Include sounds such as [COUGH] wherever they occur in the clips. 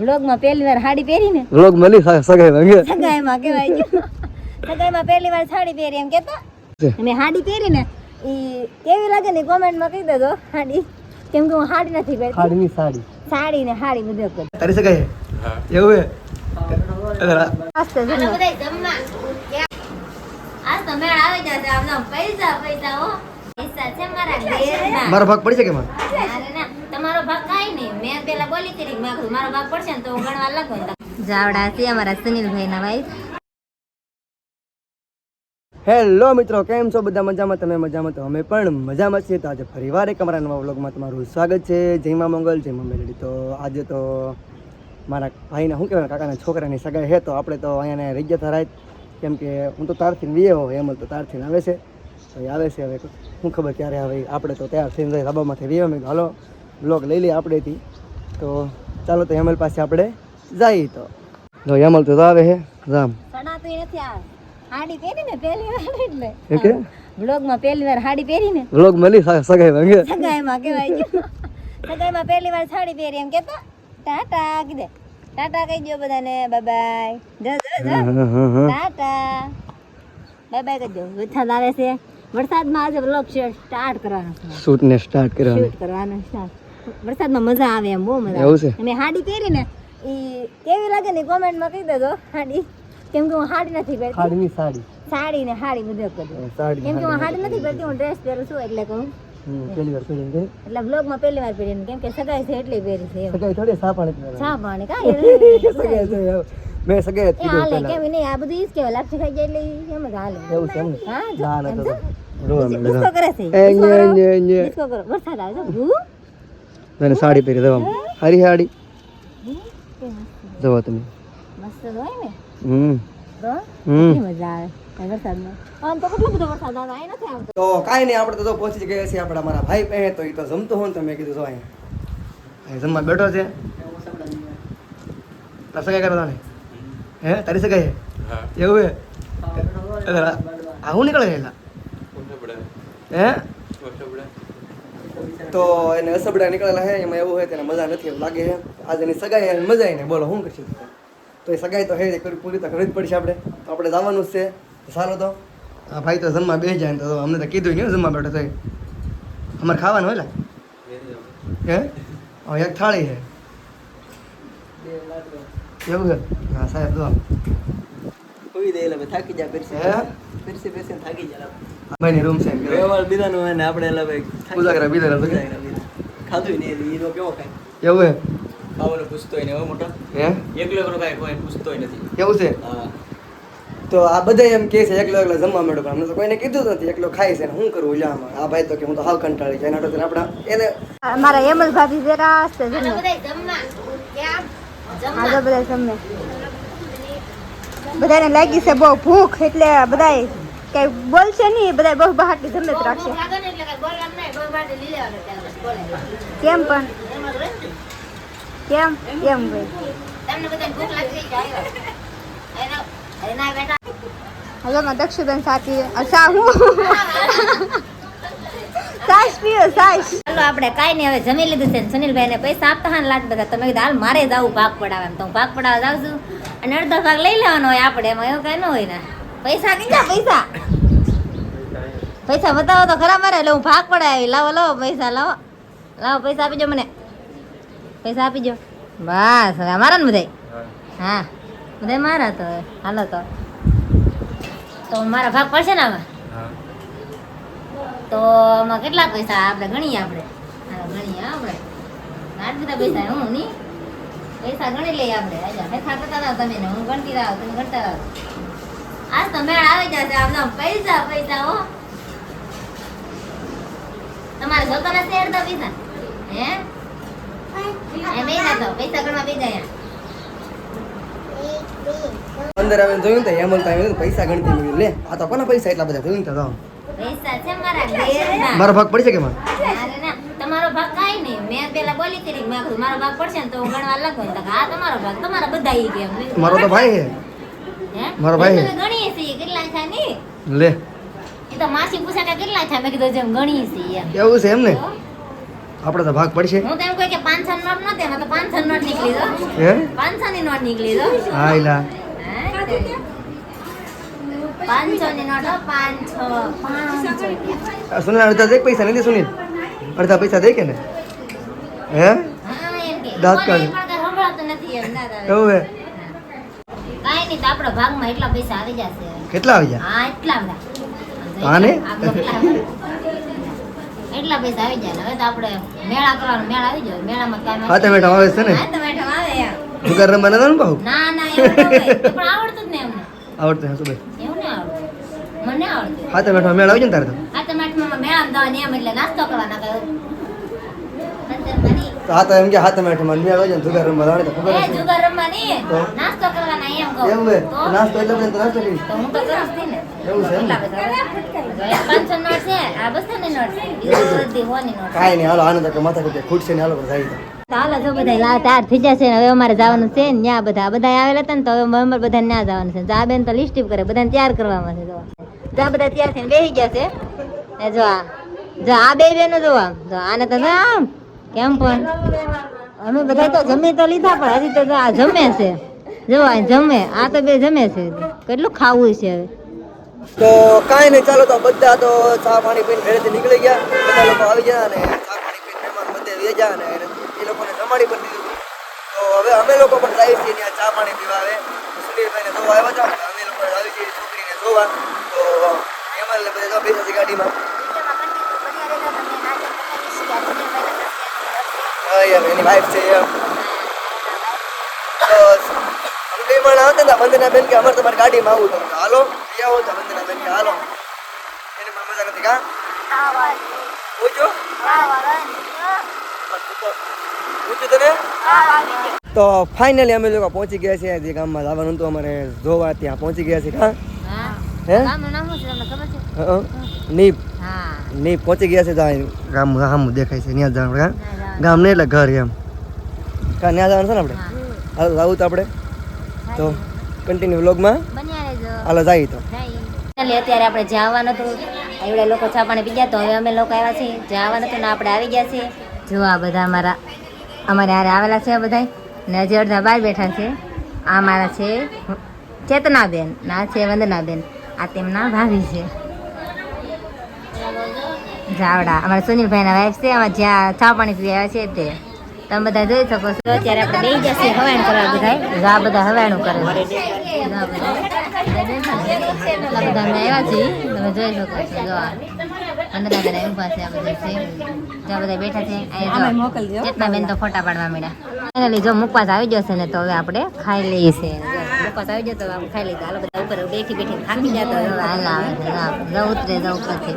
વ્લોગમાં પહેલી વાર સાડી પહેરીને? વ્લોગ મળી સા- સગાઈ ભાંગે સગાઈમાં કહેવાય ગયું સગાઈમાં પહેલી વાર સાડી પહેરી એમ કેતા. અને સાડી પહેરીને ઈ કેવી લાગે ને કોમેન્ટમાં કહી દેજો. સાડી કેમ કે હું સાડી નથી પહેરતી. ખાડીની સાડી. સાડી ને સાડી બધું કરું તારી સગાઈ? એવું હે? મારા ભાગ પડી શકે તો પેલા બોલી હતી કે મેં કીધું, મારો બાપ પડશે ને તો ગણવા લાગો જાવડા છે અમારા સુનિલભાઈ ના વાઈફ. હેલો મિત્રો, કેમ છો? બધા મજામાં? તમે મજામાં? તો અમે પણ મજામાં છીએ. તો આજે ફરીવાર એક અમારા નવા વ્લોગમાં તમારું સ્વાગત છે. જય મા મંગલ, જય મા મેલડી. તો આજે તો મારા ભાઈના, શું કહેવાય, કાકાના છોકરાની સગાઈ છે તો આપણે તો અહીંયા રહી ગયા થરાય કેમ કે હું તો તારથી વીએ હો એમ તો તારથી આવે છે. તો આવે છે હવે. શું ખબર ક્યારે આવે આપણે તો તૈયાર થઈને રબામાંથી વીએ. મેં હાલો બ્લોગ લઈ લઈએ આપણેથી તો ચાલો તો હેમલ પાસે આપણે જઈએ તો. જો હેમલ તો આવે હે રામ. સડા તો નથી આવે સાડી પહેરી ને પહેલી વાર એટલે. ઓકે કે? બ્લોગમાં પહેલી વાર હાડી પહેરી ને. વ્લોગમાં લી સગાઈ ભાંગે સગાઈમાં કહેવાય સગાઈ માં પહેલી વાર સાડી પહેરી એમ કેતા ટાટા કીધે. ટાટા કહી દો બધાને. બાય બાય જ જ જ. હા, હા, હા. ટાટા. બાય બાય કહી દો વરસાદ આવે છે. વરસાદમાં આજે બ્લોગ સ્ટાર્ટ કરવાનો શૂટ ને સ્ટાર્ટ કરવાનો શૂટ કરવાનો સ્ટાર્ટ વરસાદમાં મજા આવે એમ બહુ મજા એવું છે? સાડી પહેરી ને એ કેવી લાગે ને કોમેન્ટમાં કહી દેજો હાડી. કેમ કે હું હાડી નથી પહેરતી. ખાડીની સાડી. સાડી ને હાડી બધું કરું સાડી કેમ કે હું હાડી નથી પહેરતી. હું ડ્રેસ પહેરું છું એટલે કહું. પહેલી વાર પહેરીને એટલે બ્લોગમાં પહેલી વાર પહેરીને કેમ કે સગાઈ છે એટલે પહેરી છે સગાઈ થોડી કાંઈ [LAUGHS] સગાઈ છે, મેં સગાઈ હાલે કેમ નહીં આ બધું ઈ જ કહેવાય લાપસી ખાઈ જાય એટલે એમ જ હાલે. એવું છે એમ હા જો ના, ના, એમ તો રોવા માંડે, કરે છે એ, ડિસ્કો nye, કરો. nye, nye. ડિસ્કો કરો. વરસાદ આવે છે મને સાડી પહેરી દવા હરી સાડી. જવા તમે મસ્ત જ હોય ને હમ તો હમ કેટલી મજા આવે આ વરસાદમાં આમ તો કેટલો બધો વરસાદ આવે અહીં નથી આવતો તો કાંઈ નહીં આપણે તો પહોંચી ગયા છીએ આપણા મારા ભાઈ પાસે તો એ તો જમતો હોય ને તો મેં કીધું જો અહીંયા અહીં જમવા બેઠો છે સગાઈ કરવા તાણે હે તારી સગાઈ એવું હે આવું નીકળે એલા હે તો એને અસબડા નીકળેલા હે એમાં એવું હોય તેને મજા નથી એવું લાગે છે આજે એની સગાઈ એને મજા આવી ને. બોલો શું કરશું તો એ સગાઈ તો હે પૂરી તો કરવી જ પડશે આપણે. તો આપણે જવાનું જ છે. સારો તો. આ ભાઈ તો જમવા બેસી જાય તો અમને તો કીધું નહીં હો જમવા બેઠો થઈ અમારે ખાવાનું હોય હે? હવે એક થાળી છે એવું છે હા સાહેબ જો કોઈ દે એટલે થાકી જાય ફિરસે હે? ફિરસે ફિરસે થાકી જાય ભાઈની રૂમ છે. વ્યવહાર બીજાનું હોય ને આપણે એટલે ભાઈ પૂજા કરે બીજા કરે. પૂજા કરે ખાધું નહીં એટલે હીરો કેવો ખાય? એવું હે ખાવાનો પૂછતોય ને એવો મોટો. હે? એકલો એકલો કાંઈ કોઈ પૂછતોય નથી. કેવું છે? હા. તો આ બધા એમ કહે છે એકલો એકલો જમવા માંડો પણ અમને તો કોઈને કીધું નથી એકલો ખાય છે હું શું કરવું લ્યામાં આ ભાઈ તો કે હું તો હાવ કંટાળી જાય એના તો આપણા એને મારા હેમલ ભાભી જરા હસ્તે જમવા. બધા જમે બધાને લાગી છે બહુ ભૂખ એટલે બધાય કઈ બોલશે નહીં બધા બહુ બહાટી જમે જ રાખશે કેમ પણ? કેમ? કેમ ભાઈ? હલો માં દક્ષુબેન સાચી અચ્છા હું સાસ પીઓ સાસ. ચાલો આપણે કાંઈ નહીં હવે જમી લીધું છે ને સુનિલભાઈને પૈસા આપતા હા લાગતા હતા તમે કીધું હાલ મારે જવું ભાગ પડાવે એમ. તો હું ભાગ પડાવવા જાઉં છું. અને અડધો ભાગ લઈ લેવાનો હોય આપણે એમાં એવું કઈ ન હોય ને. પૈસા કેટલા પૈસા. પૈસા બતાવો તો ખરા મારે એટલે હું ભાગ પડાવી લાવો લાવો પૈસા લાવો. લાવો પૈસા આપી દો મને. પૈસા આપી દો. બસ હવે અમારા ને બધાય. હા બધા મારા તો હાલો તો. તો મારા ભાગ પડશે ને આમાં? તો આમાં કેટલા પૈસા આપણે? ગણીએ આપણે. ગણીએ આપણે. બધા પૈસા હું નહીં. પૈસા ગણી લઈએ આપણે. હેઠા કરતા તમે ને. હું ગણતી રહો તમે ગણતા રહો આજ તો મેળ આવી જશે આમના પૈસા પૈસા હો. તમારે જોતા શેર તો પૈસા. હે? એ પૈસા તો પૈસા ગણવા પૈસા ગયા અંદર આવીને જોયું તો હેમંત આવીને પૈસા ગણતી મેં લે આ તો કોના પૈસા એટલા બધા જોયું તો પૈસા છે મારા ઘેરના. મારો ભાગ પડી શકે માં તમારો ભાગ કાઈ નહીં. મેં પેલા બોલી કરી મેં મારો ભાગ પડશે ને તો હું ગણવા લાગો. તો આ તમારો ભાગ તમારા બધા ઈ કે મારો તો ભાઈ હે? મારો ભાઈ. ગણીએ છીએ કેટલા છે ને? લે. એ તો માસી પૂછા કે કેટલા છે મેં કીધું જેમ ગણીએ છીએ એમ. એવું છે એમ ને આપણે તો ભાગ પડશે. હું તો એમ કહું કે પાંચસો નોટ ન એમાં તો પાંચસો નોટ નીકળી દો. હે? પાંચસો ની નોટ નીકળી દો. હા ઇલા સુનિલ અડધા દે પૈસા? નથી સુનિલ. અડધા પૈસા દે કે ને? હે? હા, એમ કે. દાંત કાઢ. એવું હે? કાંઈ તો આપણા ભાગમાં એટલા પૈસા આવી જશે. કેટલા આવી જાય? હા એટલા બધા. આને? એટલા પૈસા આવી જાય. હવે તો આપણે મેળા કરવાનો મેળા આવી જાય. મેળામાં કાંઈ હાથે મેઠા આવે છે ને? હા, તો મેઠો આવે યાર. રમવા નતા ને બહુ? ના ના એવું ન હોય. એ પણ આવડતું જ ને એમને. આવડતું હે સુભાઈ એવું ને આવડતું. મને આવડતું. હાથે મેઠા મેળ આવી જાય ને તારે તો? આ તો મેઠમાં મેળામાં જવાની એમ એટલે નાસ્તો કરવાના મને તો એમ કે હાથે મેઠા મેળ આવી આવે છે જુગાર રમવા જાણે તો ખબર એ જુગાર રમવાની? તો? નાસ્તો કરવાના એમ કહો. એમ હે નાસ્તો એટલે બધે નાસ્તો કરી તો હું તો કરું ને. એવું છે પાંચસો નોટ છે આ બસો ની નોટ છે. કાંઈ નહીં હાલો આનંદ કે માથા કુટે ખૂટશે ને હાલો જાય તો. તો હાલો જો બધા લા તાર થઈ જશે હવે અમારે જવાનું છે ને ત્યાં બધા બધા આવેલા હતા ને તો હવે અમારે બધા ત્યાં જવાનું છે. જા બેન તો લિસ્ટ કરે બધાને તૈયાર કરવામાં છે જો જા બધા તૈયાર થઈને બેસી જશે એ જો આ જો આ બે બેનો જો આમ જો આને તો આમ. કેમ પણ? અમે બધા તો જમી તો લીધા પણ હજી તો આ જમે છે. જો આ જમે આ તો બે જમે છે. કેટલું ખાવું છે હવે? તો કાંઈ નહીં ચાલો તો બધા તો ચા પાણી પીને ઘરેથી નીકળી ગયા. બધા લોકો આવી ગયા અને ચા પાણી પીને મહેમાન બધે વે ગયા અને એ લોકોને જમાડી પણ દીધું. તો હવે અમે લોકો પણ જાય છીએ ત્યાં ચા પાણી પીવા આવે. સુનિલભાઈને જોવા આવ્યા હતા અમે લોકો આવી છીએ છોકરીને જોવા. તો એમાં બધા બેસા છે ગાડીમાં. હા યાર એની વાઈફ છે એમ તો અમે બે માણસ આવતા હતા વંદના બેન કે અમારે તમારી ગાડીમાં આવું તો હાલો લઈ આવો તો વંદના બેન કે હાલો. એને પણ મજા નથી કા પૂછો. પૂછ્યું તને? તો ફાઇનલી અમે લોકો પહોંચી ગયા છીએ જે ગામમાં જવાનું હતું અમારે જોવા ત્યાં પહોંચી ગયા છીએ હે. નહીં નહીં પહોંચી ગયા છે ત્યાં ગામ ગામ દેખાય છે ત્યાં જવાનું કા ના, ગામ નહીં એટલે ઘર એમ. કા ત્યાં જવાનું છે ને આપણે? હાલો જવું તો આપણે. તો કન્ટિન્યુ વ્લોગમાં બન્યા હાલો જઈએ તો. અત્યારે આપણે જવાનું હતું. એવડે લોકો ચા પાણી પી ગયા તો હવે અમે લોકો આવ્યા છીએ. જવાનું હતું ને આપણે આવી ગયા છીએ. જો આ બધા અમારા અમારે હારે આવેલા છે આ બધા ને હજી અડધા બહાર બેઠા છે. આ મારા છે ચેતનાબેન ના છે વંદનાબેન. આ તેમના ભાભી છે. જાવડા અમારા સુનિલભાઈના વાઈફ છે અમારે જ્યાં ચા પાણી પી આવ્યા છે તે. તમે બધા જોઈ શકો છો. અત્યારે આપણે બે જશે હવાણ કરવા બધા જો આ બધા હવાણું કરે. છે બધા. બધા અમે આવ્યા છીએ. તમે જોઈ શકો છો જો આ બધા ઊભા છે આ બધા છે. બેઠા છે. ચેતના બેન તો ફોટા પાડવા મળ્યા ફાઇનલી જો મુકવાસ આવી જશે ને તો હવે આપણે ખાઈ લઈએ છીએ. જો આવી જતો આમ ખાઈ લઈએ હાલો બધા ઉપર બેઠી બેઠી થાકી જતો હાલ આવે ઉતરે જો ઉપરથી.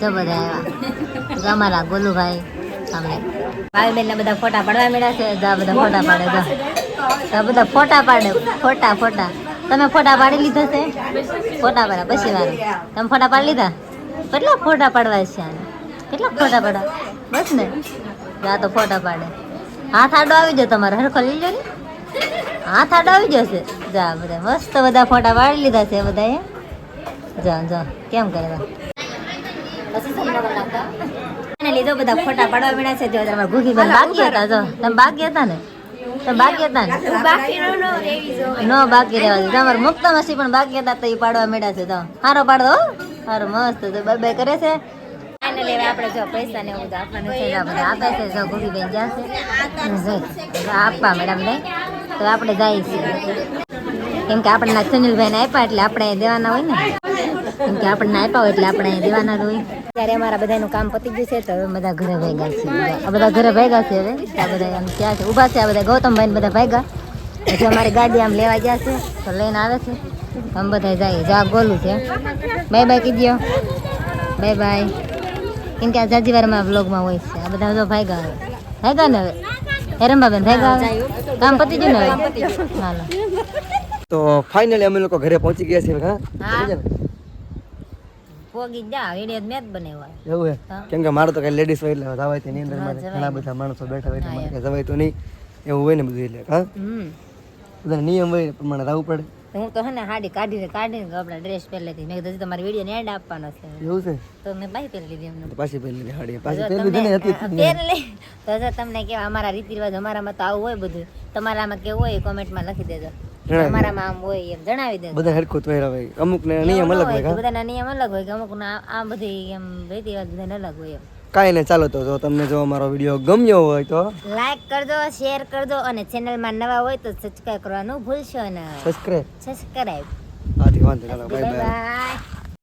જો બધા આવ્યા. અમારા ગોલુભાઈ સામે. ભાઈ બેન બધા ફોટા પાડવા મળ્યા છે. જા બધા ફોટા પાડે જો. બધા ફોટા પાડે ફોટા ફોટા. તમે ફોટા પાડી લીધા છે? ફોટા પાડ્યા પછી વાળું તમે ફોટા પાડી લીધા? કેટલા ફોટા પાડવા છે આને? કેટલા ફોટા પાડવા? બસ ને. આ તો ફોટા પાડે. હાથ આડો આવી જાવ તમારે. હરખો લઈ લો ને. હાથ આડો આવી જશે જા બધા મસ્ત બધા ફોટા પાડી લીધા છે બધાએ. જા જા કેમ કરે લીધો બધા ફોટા પાડવા મળ્યા છે. જો તમારા ભૂખીબેન બાકી હતા જો. તમે બાકી હતા ને? તમે બાકી હતા ને? નો બાકી રહેવા દે. તમારે મુક્ત મસી પણ બાકી હતા તો એ પાડવા મળ્યા છે તો હારો પાડો હો. હારો મસ્ત બાય બાય કરે છે. ફાઇનલી લેવા આપણે જો પૈસા ને એવું આપવાનું છે આપણે આપે છે, જો ભૂખીબેન બેન જશે આપવા મેડમ ને. તો આપણે જઈએ છીએ. કેમ કે આપણે ના સુનિલભાઈ ને આપ્યા એટલે આપણે અહીં દેવાના હોય ને. કેમ કે આપણને આપ્યા હોય એટલે આપણે અહીં દેવાના હોય. ત્યારે અમારા બધાનું કામ પતી ગયું છે, તો હવે બધા ઘરે ભેગા છે આ બધા ઘરે ભેગા છે હવે. આ બધા આમ ક્યાં છે? ઊભા છે, આ બધા ગૌતમભાઈ ને બધા ભેગા. પછી અમારી ગાડી આમ લેવા ગયા છે, તો લઈને આવે છે. આમ બધા જાય જા ગોલું છે. બાય બાય કીધો બાય બાય કેમ કે આ જાજીવારમાં વ્લોગમાં હોય છે. આ બધા જો ભાગ્યા હવે. ભાગ્યા ને હવે? હેરંબાબેન હવે? કામ પતી ગયું ને હાલો. તો ફાઇનલી અમે લોકો ઘરે પહોંચી ગયા છીએ હા? હા. પોગી જા વીડિયો મેં જ એવું હે. કેમ કે મારે તો કઈ લેડીઝ હોય એટલે જવાય તો અંદર મારે ઘણા બધા માણસો બેઠા હોય એટલે હા, જવાય તો નહીં. એવું હોય ને બધું એટલે હા? બધા નિયમ હોય પ્રમાણે રહેવું પડે. તો હું તો હે ને હાડી કાઢીને કાઢીને કપડા ડ્રેસ પહેરી લેતી મેં કીધું તમારી વીડિયો એન્ડ આપવાનો છે. એવું છે? તો મેં બાઈ પહેરી લીધી એમને. પાછી પહેરી લીધી હાડી. પાછી પહેરી લીધી ને હતી પહેરી લે. તો જો તમને કેવા અમારા રીતિ રિવાજ અમારામાં તો આવું હોય બધું. તમારામાં કેવું હોય કોમેન્ટમાં લખી દેજો. અમારામાં આમ હોય એમ જણાવી દેજો. બધા હરખું પહેરા હોય. અમુક ને નિયમ અલગ હોય બધાના નિયમ અલગ હોય કે અમુક આ બધી એમ રીતિ રિવાજ બધાને અલગ હોય એમ. કાંઈ નહીં ચાલો તો જો તમને જો અમારો વીડિયો ગમ્યો હોય તો. લાઈક કરજો શેર કરજો અને ચેનલમાં નવા હોય તો સબસ્ક્રાઇબ કરવાનું ભૂલશો ના. સબસ્ક્રાઈબ સબસ્ક્રાઇબ આથી વાંધો ચાલો બાય બાય